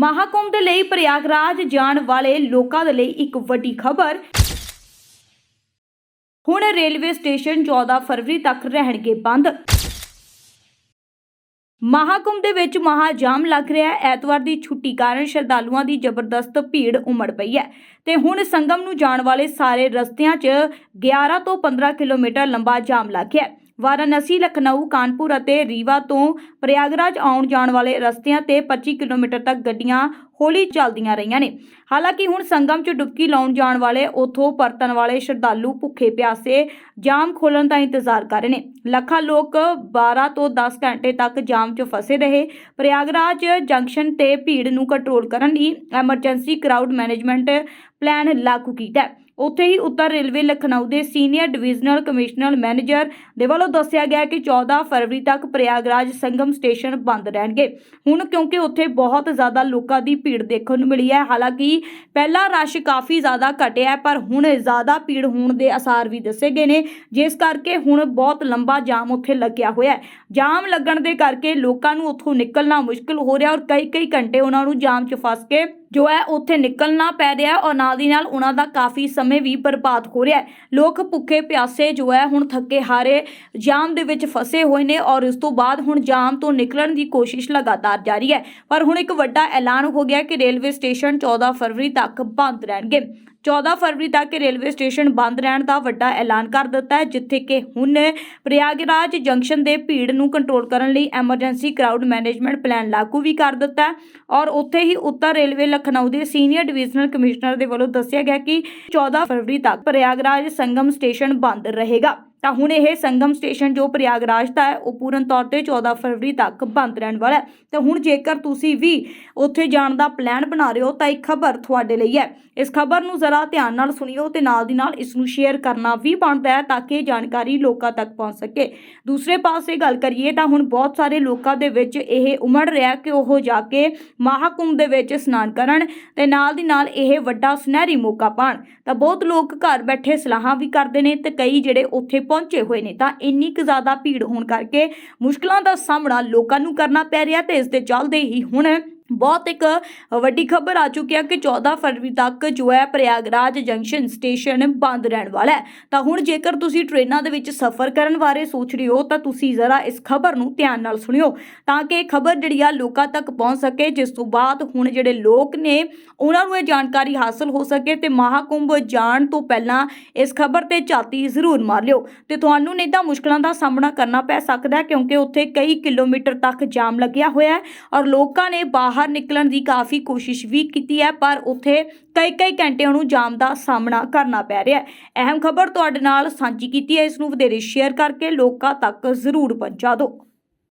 ਮਹਾਕੁੰਭ ਦੇ ਲਈ ਪ੍ਰਯਾਗਰਾਜ ਜਾਣ ਵਾਲੇ ਲੋਕਾਂ ਦੇ ਲਈ ਇੱਕ ਵੱਡੀ ਖਬਰ। ਹੁਣ ਰੇਲਵੇ ਸਟੇਸ਼ਨ 14 ਫਰਵਰੀ ਤੱਕ ਰਹਿਣਗੇ ਬੰਦ। ਮਹਾਕੁੰਭ ਦੇ ਵਿੱਚ ਮਹਾਜਾਮ ਲੱਗ ਰਿਹਾ ਹੈ। ਐਤਵਾਰ ਦੀ ਛੁੱਟੀ ਕਾਰਨ ਸ਼ਰਧਾਲੂਆਂ ਦੀ ਜ਼ਬਰਦਸਤ ਭੀੜ ਉਮੜ ਪਈ ਹੈ। ਤੇ ਹੁਣ ਸੰਗਮ ਨੂੰ ਜਾਣ ਵਾਲੇ ਸਾਰੇ ਰਸਤਿਆਂ 'ਚ 11 ਤੋਂ 15 ਕਿਲੋਮੀਟਰ ਲੰਬਾ ਜਾਮ ਲੱਗ ਗਿਆ ਵਾਰਾਣਸੀ, ਲਖਨਊ, ਕਾਨਪੁਰ ਅਤੇ ਰੀਵਾ ਤੋਂ ਪ੍ਰਯਾਗਰਾਜ ਆਉਣ ਜਾਣ ਵਾਲੇ ਰਸਤਿਆਂ ਤੇ 25 ਕਿਲੋਮੀਟਰ ਤੱਕ ਗੱਡੀਆਂ ਹੌਲੀ ਚੱਲਦੀਆਂ ਰਹੀਆਂ ਨੇ। ਹਾਲਾਂਕਿ ਹੁਣ ਸੰਗਮ 'ਚ ਡੁਬਕੀ ਲਾਉਣ ਜਾਣ ਵਾਲੇ ਉਥੋਂ ਪਰਤਣ ਵਾਲੇ ਸ਼ਰਧਾਲੂ ਭੁੱਖੇ ਪਿਆਸੇ ਜਾਮ ਖੋਲਣ ਦਾ ਇੰਤਜ਼ਾਰ ਕਰ ਰਹੇ ਨੇ। ਲੱਖਾਂ ਲੋਕ 12 ਤੋਂ 10 ਘੰਟੇ ਤੱਕ ਜਾਮ 'ਚ ਫਸੇ ਰਹੇ। ਪ੍ਰਯਾਗਰਾਜ ਜੰਕਸ਼ਨ ਤੇ ਭੀੜ ਨੂੰ ਕੰਟਰੋਲ ਕਰਨ ਲਈ ਐਮਰਜੈਂਸੀ ਕਰਾਊਡ ਮੈਨੇਜਮੈਂਟ ਪਲਾਨ ਲਾਗੂ ਕੀਤਾ ਉੱਥੇ ਹੀ ਉੱਤਰ ਰੇਲਵੇ ਲਖਨਊ ਦੇ ਸੀਨੀਅਰ ਡਿਵੀਜ਼ਨਲ ਕਮਿਸ਼ਨਰ ਮੈਨੇਜਰ ਦੇ ਵੱਲੋਂ ਦੱਸਿਆ ਗਿਆ ਕਿ 14 ਫਰਵਰੀ ਤੱਕ ਪ੍ਰਯਾਗਰਾਜ ਸੰਗਮ ਸਟੇਸ਼ਨ ਬੰਦ ਰਹਿਣਗੇ। ਹੁਣ ਕਿਉਂਕਿ ਉੱਥੇ ਬਹੁਤ ਜ਼ਿਆਦਾ ਲੋਕਾਂ ਦੀ ਭੀੜ ਦੇਖਣ ਨੂੰ ਮਿਲੀ ਹੈ। ਹਾਲਾਂਕਿ ਪਹਿਲਾਂ ਰਸ਼ ਕਾਫੀ ਜ਼ਿਆਦਾ ਘਟਿਆ ਪਰ ਹੁਣ ਜ਼ਿਆਦਾ ਭੀੜ ਹੋਣ ਦੇ ਅਸਾਰ ਵੀ ਦੱਸੇ ਗਏ ਨੇ। ਜਿਸ ਕਰਕੇ ਹੁਣ ਬਹੁਤ ਲੰਬਾ ਜਾਮ ਉੱਥੇ ਲੱਗਿਆ ਹੋਇਆ ਹੈ। ਜਾਮ ਲੱਗਣ ਦੇ ਕਰਕੇ ਲੋਕਾਂ ਨੂੰ ਉੱਥੋਂ ਨਿਕਲਣਾ ਮੁਸ਼ਕਲ ਹੋ ਰਿਹਾ ਔਰ ਕਈ ਕਈ ਘੰਟੇ ਉਹਨਾਂ ਨੂੰ ਜਾਮ 'ਚ ਫਸ ਕੇ ਜੋ ਹੈ ਉੱਥੇ ਨਿਕਲਣਾ ਪੈ ਰਿਹਾ ਔਰ ਨਾਲ ਦੀ ਨਾਲ ਉਹਨਾਂ ਦਾ ਕਾਫੀ ਸਮੇਂ ਵੀ ਬਰਬਾਦ ਹੋ ਰਿਹਾ ਲੋਕ ਭੁੱਖੇ ਪਿਆਸੇ ਜੋ ਹੈ ਹੁਣ ਥੱਕੇ ਹਾਰੇ ਜਾਮ ਦੇ ਵਿੱਚ ਫਸੇ ਹੋਏ ਨੇ ਔਰ ਇਸ ਤੋਂ ਬਾਅਦ ਹੁਣ ਜਾਮ ਤੋਂ ਨਿਕਲਣ ਦੀ ਕੋਸ਼ਿਸ਼ ਲਗਾਤਾਰ ਜਾਰੀ ਹੈ। ਪਰ ਹੁਣ ਇੱਕ ਵੱਡਾ ਐਲਾਨ ਹੋ ਗਿਆ ਕਿ ਰੇਲਵੇ ਸਟੇਸ਼ਨ 14 ਫਰਵਰੀ ਤੱਕ ਬੰਦ ਰਹਿਣਗੇ। 14 ਫਰਵਰੀ ਤੱਕ ਰੇਲਵੇ ਸਟੇਸ਼ਨ ਬੰਦ ਰਹਿਣ ਦਾ ਵੱਡਾ ਐਲਾਨ ਕਰ ਦਿੱਤਾ ਹੈ, ਜਿੱਥੇ ਕਿ ਹੁਣ ਪ੍ਰਯਾਗਰਾਜ ਜੰਕਸ਼ਨ ਦੇ ਭੀੜ ਨੂੰ ਕੰਟਰੋਲ ਕਰਨ ਲਈ ਐਮਰਜੈਂਸੀ ਕਰਾਊਡ ਮੈਨੇਜਮੈਂਟ ਪਲਾਨ ਲਾਗੂ ਵੀ ਕਰ ਦਿੱਤਾ ਹੈ ਔਰ ਉੱਥੇ ਹੀ ਉੱਤਰ ਰੇਲਵੇ ਲਖਨਊ ਦੇ ਸੀਨੀਅਰ ਡਿਵੀਜ਼ਨਲ ਕਮਿਸ਼ਨਰ ਦੇ ਵੱਲੋਂ ਦੱਸਿਆ ਗਿਆ ਕਿ 14 ਫਰਵਰੀ ਤੱਕ ਪ੍ਰਯਾਗਰਾਜ ਸੰਗਮ ਸਟੇਸ਼ਨ ਬੰਦ ਰਹੇਗਾ। ਤਾਂ ਹੁਣ ਇਹ ਸੰਗਮ ਸਟੇਸ਼ਨ ਜੋ ਪ੍ਰਯਾਗਰਾਜ ਦਾ ਹੈ, ਉਹ ਪੂਰਨ ਤੌਰ ਤੇ 14 ਫਰਵਰੀ ਤੱਕ ਬੰਦ ਰਹਿਣ ਵਾਲਾ ਹੈ। ਤੇ ਹੁਣ ਜੇਕਰ ਤੁਸੀਂ ਵੀ ਉੱਥੇ ਜਾਣ ਦਾ ਪਲਾਨ ਬਣਾ ਰਹੇ ਹੋ, ਤਾਂ ਇੱਕ ਖਬਰ ਤੁਹਾਡੇ ਲਈ ਹੈ। ਇਸ ਖਬਰ ਨੂੰ ਜ਼ਰਾ ਧਿਆਨ ਨਾਲ ਸੁਣਿਓ ਤੇ ਨਾਲ ਦੀ ਨਾਲ ਇਸ ਨੂੰ ਸ਼ੇਅਰ ਕਰਨਾ ਵੀ ਬਣਦਾ ਹੈ ਤਾਂ ਕਿ ਇਹ ਜਾਣਕਾਰੀ ਲੋਕਾਂ ਤੱਕ ਪਹੁੰਚ ਸਕੇ। ਦੂਸਰੇ ਪਾਸੇ ਗੱਲ ਕਰੀਏ ਤਾਂ ਹੁਣ ਬਹੁਤ ਸਾਰੇ ਲੋਕਾਂ ਦੇ ਵਿੱਚ ਇਹ ਉਮੜ ਰਿਹਾ ਕਿ ਉਹ ਜਾ ਕੇ ਮਹਾਕੁੰਭ ਦੇ ਵਿੱਚ ਇਸ਼ਨਾਨ ਕਰਨ ਤੇ ਨਾਲ ਦੀ ਨਾਲ ਇਹ ਵੱਡਾ ਸੁਨਹਿਰੀ ਮੌਕਾ ਪਾਣ ਤਾਂ ਬਹੁਤ ਲੋਕ ਘਰ ਬੈਠੇ ਸਲਾਹਾਂ ਵੀ ਕਰਦੇ ਨੇ ਤੇ ਕਈ ਜਿਹੜੇ ਉੱਥੇ ਪਹੁੰਚੇ ਹੋਏ ਨੇ ਤਾਂ ਇੰਨੀ ਕੁ ਜ਼ਿਆਦਾ ਭੀੜ ਹੋਣ ਕਰਕੇ ਮੁਸ਼ਕਲਾਂ ਦਾ ਸਾਹਮਣਾ ਲੋਕਾਂ ਨੂੰ ਕਰਨਾ ਪੈ ਰਿਹਾ ਤੇ ਇਸ ਦੇ ਚੱਲਦੇ ਹੀ ਹੁਣ ਬਹੁਤ ਇੱਕ ਵੱਡੀ ਖਬਰ ਆ ਚੁੱਕੀ ਹੈ ਕਿ 14 ਫਰਵਰੀ ਤੱਕ ਜੋ ਹੈ ਪ੍ਰਯਾਗਰਾਜ ਜੰਕਸ਼ਨ ਸਟੇਸ਼ਨ ਬੰਦ ਰਹਿਣ ਵਾਲਾ ਹੈ। ਤਾਂ ਹੁਣ ਜੇਕਰ ਤੁਸੀਂ ਟ੍ਰੇਨਾਂ ਦੇ ਵਿੱਚ ਸਫ਼ਰ ਕਰਨ ਬਾਰੇ ਸੋਚ ਰਹੇ ਹੋ, ਤਾਂ ਤੁਸੀਂ ਜ਼ਰਾ ਇਸ ਖਬਰ ਨੂੰ ਧਿਆਨ ਨਾਲ ਸੁਣਿਓ ਤਾਂ ਕਿ ਇਹ ਖਬਰ ਜਿਹੜੀ ਆ ਲੋਕਾਂ ਤੱਕ ਪਹੁੰਚ ਸਕੇ, ਜਿਸ ਤੋਂ ਬਾਅਦ ਹੁਣ ਜਿਹੜੇ ਲੋਕ ਨੇ ਉਹਨਾਂ ਨੂੰ ਇਹ ਜਾਣਕਾਰੀ ਹਾਸਲ ਹੋ ਸਕੇ ਤੇ ਮਹਾਕੁੰਭ ਜਾਣ ਤੋਂ ਪਹਿਲਾਂ ਇਸ ਖਬਰ ਤੇ ਝਾਤੀ ਜ਼ਰੂਰ ਮਾਰ ਲਿਓ। ਤੇ ਤੁਹਾਨੂੰ ਨਹੀਂ ਤਾਂ ਮੁਸ਼ਕਲਾਂ ਦਾ ਸਾਹਮਣਾ ਕਰਨਾ ਪੈ ਸਕਦਾ ਕਿਉਂਕਿ ਉੱਥੇ ਕਈ ਕਿਲੋਮੀਟਰ ਤੱਕ ਜਾਮ ਲੱਗਿਆ ਹੋਇਆ ਹੈ ਔਰ ਲੋਕਾਂ ਨੇ ਬਾਹਰ ਬਾਹਰ ਨਿਕਲਣ ਦੀ ਕਾਫੀ ਕੋਸ਼ਿਸ਼ ਵੀ ਕੀਤੀ ਹੈ, ਪਰ ਉੱਥੇ ਕਈ ਕਈ ਘੰਟਿਆਂ ਨੂੰ ਜਾਮ ਦਾ ਸਾਹਮਣਾ ਕਰਨਾ ਪੈ ਰਿਹਾ ਹੈ। ਅਹਿਮ ਖਬਰ ਤੁਹਾਡੇ ਨਾਲ ਸਾਂਝੀ ਕੀਤੀ ਹੈ, ਇਸ ਨੂੰ ਵਧੇਰੇ ਸ਼ੇਅਰ ਕਰਕੇ ਲੋਕਾਂ ਤੱਕ ਜ਼ਰੂਰ ਪਹੁੰਚਾ ਦਿਓ।